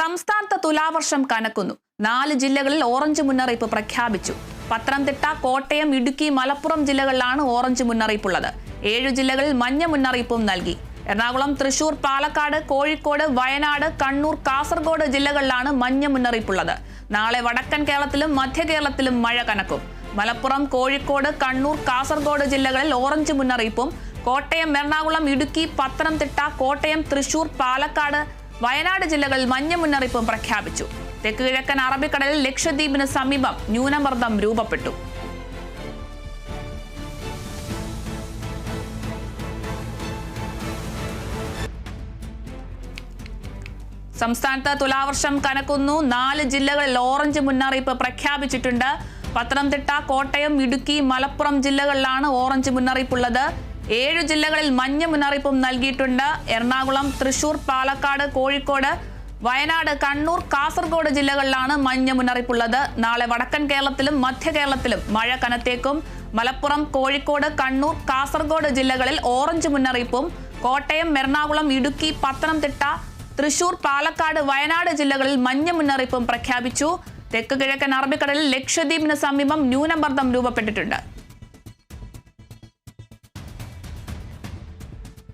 സംസ്ഥാനത്ത് തുലാവർഷം കനക്കുന്നു. നാല് ജില്ലകളിൽ ഓറഞ്ച് മുന്നറിയിപ്പ് പ്രഖ്യാപിച്ചു. പത്തനംതിട്ട കോട്ടയം ഇടുക്കി മലപ്പുറം ജില്ലകളിലാണ് ഓറഞ്ച് മുന്നറിയിപ്പുള്ളത്. ഏഴ് ജില്ലകളിൽ മഞ്ഞ മുന്നറിയിപ്പും നൽകി. എറണാകുളം തൃശൂർ പാലക്കാട് കോഴിക്കോട് വയനാട് കണ്ണൂർ കാസർഗോഡ് ജില്ലകളിലാണ് മഞ്ഞ മുന്നറിയിപ്പുള്ളത്. നാളെ വടക്കൻ കേരളത്തിലും മധ്യ കേരളത്തിലും മഴ കനക്കും. മലപ്പുറം കോഴിക്കോട് കണ്ണൂർ കാസർഗോഡ് ജില്ലകളിൽ ഓറഞ്ച് മുന്നറിയിപ്പും. കോട്ടയം എറണാകുളം ഇടുക്കി പത്തനംതിട്ട കോട്ടയം തൃശൂർ പാലക്കാട് വയനാട് ജില്ലകളിൽ മഞ്ഞ മുന്നറിയിപ്പും പ്രഖ്യാപിച്ചു. തെക്ക് കിഴക്കൻ അറബിക്കടലിൽ ലക്ഷദ്വീപിന് സമീപം ന്യൂനമർദ്ദം രൂപപ്പെട്ടു. സംസ്ഥാനത്ത് തുലാവർഷം കനക്കുന്നു. നാല് ജില്ലകളിൽ ഓറഞ്ച് മുന്നറിയിപ്പ് പ്രഖ്യാപിച്ചിട്ടുണ്ട്. പത്തനംതിട്ട കോട്ടയം ഇടുക്കി മലപ്പുറം ജില്ലകളിലാണ് ഓറഞ്ച് മുന്നറിയിപ്പുള്ളത്. ഏഴു ജില്ലകളിൽ മഞ്ഞ മുന്നറിയിപ്പും നൽകിയിട്ടുണ്ട്. എറണാകുളം തൃശൂർ പാലക്കാട് കോഴിക്കോട് വയനാട് കണ്ണൂർ കാസർഗോഡ് ജില്ലകളിലാണ് മഞ്ഞ മുന്നറിയിപ്പുള്ളത്. നാളെ വടക്കൻ കേരളത്തിലും മധ്യ കേരളത്തിലും മഴ കനത്തേക്കും. മലപ്പുറം കോഴിക്കോട് കണ്ണൂർ കാസർഗോഡ് ജില്ലകളിൽ ഓറഞ്ച് മുന്നറിയിപ്പും. കോട്ടയം എറണാകുളം ഇടുക്കി പത്തനംതിട്ട തൃശൂർ പാലക്കാട് വയനാട് ജില്ലകളിൽ മഞ്ഞ മുന്നറിയിപ്പും പ്രഖ്യാപിച്ചു. തെക്ക് കിഴക്കൻ അറബിക്കടലിൽ ലക്ഷദ്വീപിന് സമീപം ന്യൂനമർദ്ദം രൂപപ്പെട്ടിട്ടുണ്ട്.